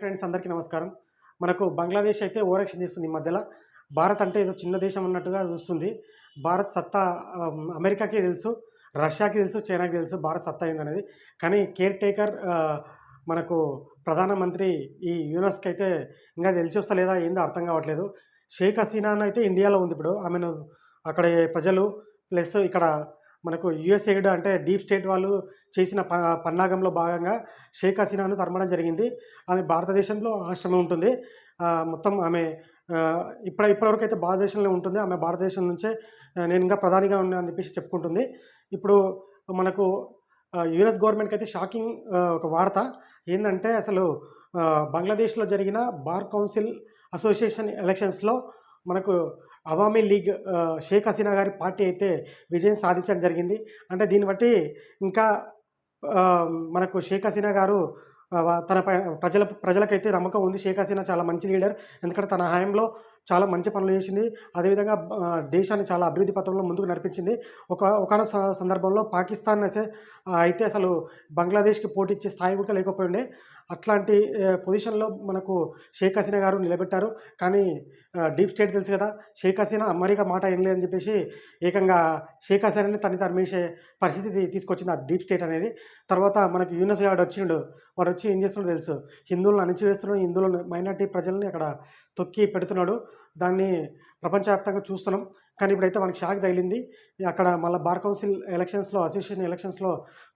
Friends అందరికీ నమస్కారం. మనకు బంగ్లాదేశ్ అయితే ఓరక్షణ చేస్తుంది ఈ మధ్యలో. భారత్ అంటే ఏదో చిన్న దేశం అన్నట్టుగా చూస్తుంది. భారత్ సత్తా అమెరికాకి తెలుసు రష్యాకి తెలుసు చైనాకి తెలుసు భారత్ సత్తా అనేది కానీ కేర్ టేకర్ మనకు ప్రధానమంత్రి ఈ యూనస్కి అయితే ఇంకా తెలిసి వస్తలేదా ఏందో అర్థం కావట్లేదు. షేక్ హసీనా అయితే ఇండియాలో ఉంది ఇప్పుడు. ఆమెను అక్కడ ప్రజలు ప్లస్ ఇక్కడ మనకు యుఎస్ఏడ్ ఎయిడ్ అంటే డీప్ స్టేట్ వాళ్ళు చేసిన ప పన్నాగంలో భాగంగా షేక్ హసీనాను తరమడం జరిగింది. ఆమె భారతదేశంలో ఆశ్రమం ఉంటుంది. మొత్తం ఆమె ఇప్పుడు ఇప్పటివరకు అయితే భారతదేశంలో ఉంటుంది. ఆమె భారతదేశం నుంచే నేను ఇంకా ప్రధానిగా ఉన్నానని చెప్పేసి చెప్పుకుంటుంది. ఇప్పుడు మనకు యుఎస్ గవర్నమెంట్కి అయితే షాకింగ్ ఒక వార్త. ఏంటంటే అసలు బంగ్లాదేశ్లో జరిగిన బార్ కౌన్సిల్ అసోసియేషన్ ఎలక్షన్స్లో మనకు అవామీ లీగ్ షేక్ హసీనా గారి పార్టీ అయితే విజయం సాధించడం జరిగింది. అంటే దీన్ని బట్టి ఇంకా మనకు షేక్ హసీనా గారు తన ప్రజల ప్రజలకైతే నమ్మకం ఉంది. షేక్ హసీనా చాలా మంచి లీడర్. ఎందుకంటే తన హయాంలో చాలా మంచి పనులు చేసింది. అదేవిధంగా దేశాన్ని చాలా అభివృద్ధి పథంలో ముందుకు నడిపించింది. ఒక ఒకన స- సందర్భంలో పాకిస్తాన్ అసే- అయితే అసలు బంగ్లాదేశ్కి పోటీ ఇచ్చే స్థాయి కూడా లేకపోయిండే అట్లాంటి పొజిషన్లో మనకు షేక్ హసీనా గారు నిలబెట్టారు. కానీ డీప్ స్టేట్ తెలుసు కదా షేక్ హసీనా అమెరికా మాట ఏం లేదని చెప్పేసి ఏకంగా షేక్ హసీనాని తన్ని తరిమేసే పరిస్థితి తీసుకొచ్చింది ఆ డీప్ స్టేట్ అనేది. తర్వాత మనకు యూనస్ గాడు వచ్చిండు. వాడు వచ్చి ఏం చేస్తున్నాడు తెలుసు. హిందువులను అణిచివేస్తున్నాడు. హిందువులను మైనార్టీ ప్రజల్ని అక్కడ తొక్కి పెడుతున్నాడు. దాన్ని ప్రపంచవ్యాప్తంగా చూస్తున్నాం. కానీ ఇప్పుడైతే మనకి షాక్ తగిలింది. అక్కడ మళ్ళీ బార్ కౌన్సిల్ ఎలక్షన్స్లో అసోసియేషన్ ఎలక్షన్స్లో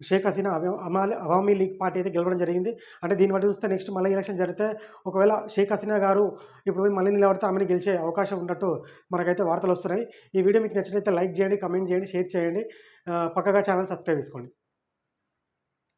షేక్ హసీనా అమాలి అవామీ లీగ్ పార్టీ అయితే గెలవడం జరిగింది. అంటే దీన్ని బట్టి చూస్తే నెక్స్ట్ మళ్ళీ ఎలక్షన్ జరిగితే ఒకవేళ షేక్ హసీనా గారు ఇప్పుడు పోయి మళ్ళీ నిలబడితే ఆమెను గెలిచే అవకాశం ఉన్నట్టు మనకైతే వార్తలు వస్తున్నాయి. ఈ వీడియో మీకు నచ్చినట్లయితే లైక్ చేయండి కమెంట్ చేయండి షేర్ చేయండి. పక్కగా ఛానల్ సబ్స్క్రైబ్ చేసుకోండి.